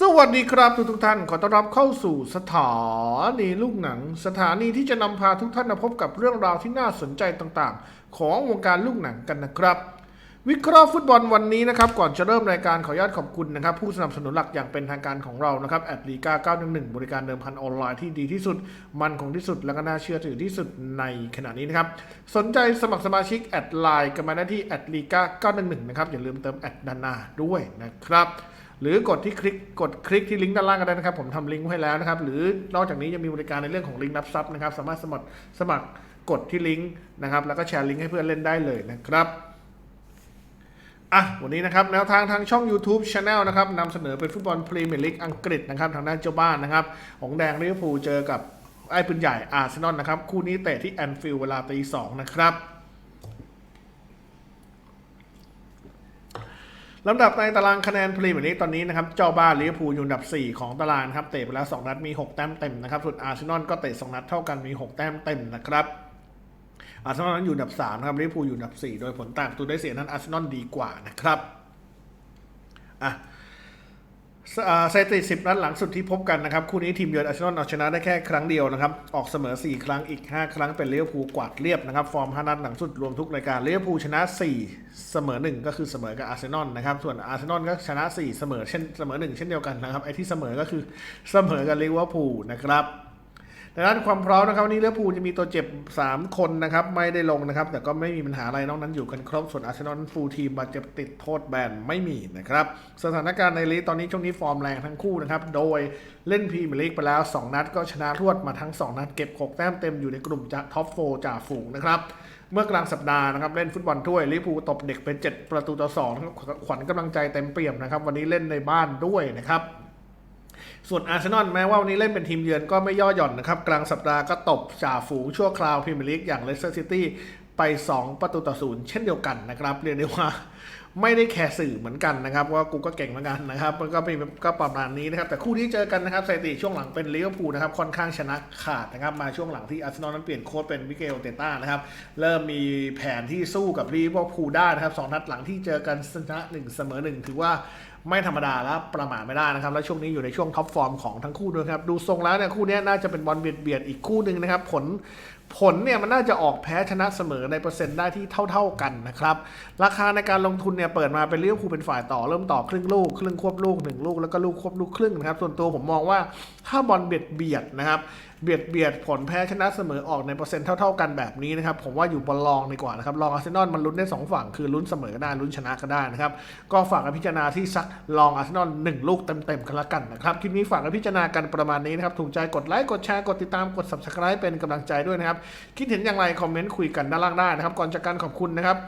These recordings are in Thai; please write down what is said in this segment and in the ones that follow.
สวัสดีครับทุกทุกท่านขอต้อนรับเข้าสู่สถานีลูกหนัง สถานีที่จะนำพาทุกท่านมาพบกับเรื่องราวที่น่าสนใจต่างๆ ของวงการลูกหนังกันนะครับ วิเคราะห์ฟุตบอลวันนี้นะครับ ก่อนจะเริ่มรายการขออนุญาตขอบคุณนะครับ ผู้สนับสนุนหลักอย่างเป็นทางการของเรานะครับแอดลีกา911 บริการเดิมพันออนไลน์ที่ดีที่สุด มันคงที่สุดและก็น่าเชื่อถือที่สุดในขณะนี้นะครับสนใจสมัครสมาชิกแอดไลน์กันมาได้ที่แอดลีกา911นะครับอย่าลืมเติมแอดดานนาด้วยนะครับ หรือกดที่คลิกกดคลิกที่ลิงก์ด้านล่างก็ได้นะครับ ผมทำลิงก์ไว้แล้วนะครับ หรือนอกจากนี้ยังมีบริการในเรื่องของลิงก์รับทรัพย์นะครับ สามารถสมัครสมัครกดที่ลิงก์นะครับ แล้วก็แชร์ลิงก์ให้เพื่อนเล่นได้เลยนะครับอะวันนี้นะครับแนวทางทางช่อง YouTube Channel นะครับนำเสนอเป็นฟุตบอลพรีเมียร์ลีกอังกฤษนะครับทางด้านเจ้าบ้านนะครับของแดงลิเวอร์พูลเจอกับไอ้ปืนใหญ่อาร์เซนอลนะครับ คู่นี้เตะที่แอนฟิลด์เวลาตีสองนะครับ ลำดับในตารางคะแนนพรีเมียร์ลีกตอนนี้นะครับเจ้าบ้านลิเวอร์พูลอยู่อันดับ 4 ของตารางครับเตะไปแล้ว 2 นัดมี 6 แต้มเต็มนะครับส่วนอาร์เซนอลก็เตะ 2 นัดเท่ากันมี 6 แต้มเต็มนะครับอาร์เซนอลนั้นอยู่อันดับ3นะครับลิเวอร์พูลอยู่อันดับ 4 โดยผลต่างประตูได้เสียนั้นอาร์เซนอลดีกว่านะครับอะ สอ่าสถิติ10 นัดหลังสุดที่พบกันนะครับ คู่นี้ทีมเยือนอาร์เซนอลเอาชนะได้แค่ครั้งเดียวนะครับ ออกเสมอ 4 ครั้งอีก 5 ครั้งเป็นเลี้ยวภูกวาดเรียบนะครับ ฟอร์ม 5 นัดหลังสุดรวมทุกรายการเลี้ยวภูชนะ 4 เสมอ 1 ก็คือเสมอกับอาร์เซนอลนะครับ ส่วนอาร์เซนอลก็ชนะ 4 เสมอเช่นเสมอ 1 เช่นเดียวกันนะครับไอ้ที่เสมอก็คือเสมอกับลิเวอร์พูลนะครับ ดังนั้นความพร้อมนะครับวันนี้ลิเวอร์พูลจะมีตัวเจ็บ 3 คนนะครับ ไม่ได้ลงนะครับ แต่ก็ไม่มีปัญหาอะไรนอกนั้นอยู่กันครบส่วนอาร์เซนอลฟูลทีมบาดเจ็บติดโทษแบนไม่มีนะครับ สถานการณ์ในลีกตอนนี้ช่วงนี้ฟอร์มแรงทั้งคู่นะครับ โดยเล่นพรีเมียร์ลีกไปแล้ว 2 นัดก็ชนะรวดมาทั้ง 2 นัดเก็บ 6 แต้มเต็มอยู่ในกลุ่มจะท็อปโฟจ่าฝูงนะครับเมื่อกลางสัปดาห์นะครับเล่นฟุตบอลถ้วยลิเวอร์พูตบเด็กเป็น 7 ประตูต่อ2ขวัญกำลังใจเต็มเปี่ยมนะครับวันนี้เล่นในบ้านด้วยนะครับ ส่วนอาร์เซนอลแม้ว่าวันนี้เล่นเป็นทีมเยือนก็ไม่ย่อหย่อนนะครับ กลางสัปดาห์ก็ตบจ่าฝูงชั่วคราวพรีเมียร์ลีกอย่างเลสเตอร์ซิตี้ไป 2 ประตูต่อศูนย์เช่นเดียวกันนะครับ เรียกได้ว่าไม่ได้แคร์สื่อเหมือนกันนะครับว่ากูก็เก่งเหมือนกันนะครับมันก็เป็นก็ประมาณนี้นะครับ แต่คู่ที่เจอกันนะครับสถิติช่วงหลังเป็นลิเวอร์พูลนะครับค่อนข้างชนะขาดนะครับ มาช่วงหลังที่อาร์เซนอลนั้นเปลี่ยนโค้ชเป็นมิเกลเตต้านะครับ เริ่มมีแผนที่สู้กับลิเวอร์พูลได้นะครับสองนัดหลังที่เจอกันชนะหนึ่งเสมอหนึ่งถือว่า ไม่ธรรมดาแล้วประมาทไม่ได้นะครับ แล้วช่วงนี้อยู่ในช่วงท็อปฟอร์มของทั้งคู่ด้วยครับ ดูทรงแล้วเนี่ยคู่นี้น่าจะเป็นบอลเบียดเบียดอีกคู่หนึ่งนะครับ ผล ผลเนี่ยมันน่าจะออกแพ้ชนะเสมอในเปอร์เซ็นต์ได้ที่เท่า ๆกันนะครับ ราคาในการลงทุนเนี่ยเปิดมาเป็นลิเวอร์พูลเป็นฝ่ายต่อเริ่มต่อครึ่งลูก ครึ่งควบลูกหนึ่งลูก แล้วก็ลูกควบลูกครึ่งนะครับส่วนตัวผมมองว่าถ้าบอลเบียดเบียดนะครับเบียดเบียดผลแพ้ชนะเสมอออกในเปอร์เซ็นต์เท่า ๆ กันแบบนี้นะครับผมว่าอยู่บอลลองดีกว่านะครับลองอาร์เซนอลมันลุ้นได้สองฝั่งคือลุ้นเสมอก็ได้ลุ้นชนะก็ได้นะครับก็ฝากพิจารณาที่ซักลองอาร์เซนอลหนึ่งลูกเต็มๆกันละกันนะครับคลิปนี้ฝากพิจารณากันประมาณนี้นะครับถูกใจกดไลค์กดแชร์กดติดตามกด subscribe เป็นกำลังใจด้วยนะครับคิดเห็นอย่างไรคอมเมนต์คุยกันด้านล่างได้นะครับ ก่อนจากการขอบคุณนะครับ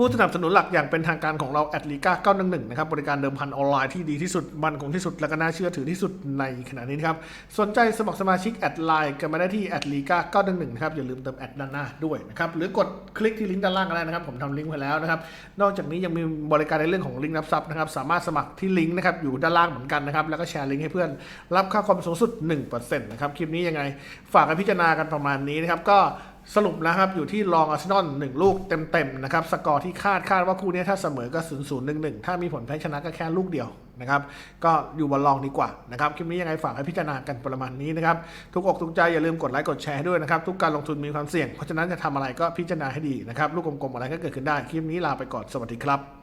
ผู้สนับสนุนหลักอย่างเป็นทางการของเราแอดลีกา911นะครับบริการเดิมพันออนไลน์ที่ดีที่สุดมันคงที่สุดและก็น่าเชื่อถือที่สุดในขณะนี้นะครับสนใจสมัครสมาชิกแอดไลน์กันมาได้ที่แอดลีกา911นะครับอย่าลืมเติมแอดด้านหน้าด้วยนะครับหรือกดคลิกที่ลิงก์ด้านล่างก็ได้นะครับผมทำลิงก์ไว้แล้วนะครับนอกจากนี้ยังมีบริการในเรื่องของลิงก์รับทรัพย์นะครับสามารถสมัครที่ลิงก์นะครับอยู่ด้านล่างเหมือนกันนะครับแล้วก็แชร์ลิงก์ให้เพื่อนรับค่าความสูงสุด1%นะครับคลิปนี้ยังไงฝากกันพิจารณากันประมาณนี้นะครับก็ สรุปนะครับอยู่ที่รองอาร์เซนอลหนึ่งลูกเต็มๆนะครับสกอร์ที่คาดคาดว่าคู่นี้ถ้าเสมอก็0 0 1 1ถ้ามีผลแพ้ชนะก็แค่ลูกเดียวนะครับก็อยู่บนรองดีกว่านะครับคลิปนี้ยังไงฝากให้พิจารณากันประมาณนี้นะครับทุกอกทุกใจอย่าลืมกดไลค์กดแชร์ด้วยนะครับทุกการลงทุนมีความเสี่ยงเพราะฉะนั้นจะทำอะไรก็พิจารณาให้ดีนะครับลูกกลมๆอะไรก็เกิดขึ้นได้คลิปนี้ลาไปก่อนสวัสดีครับ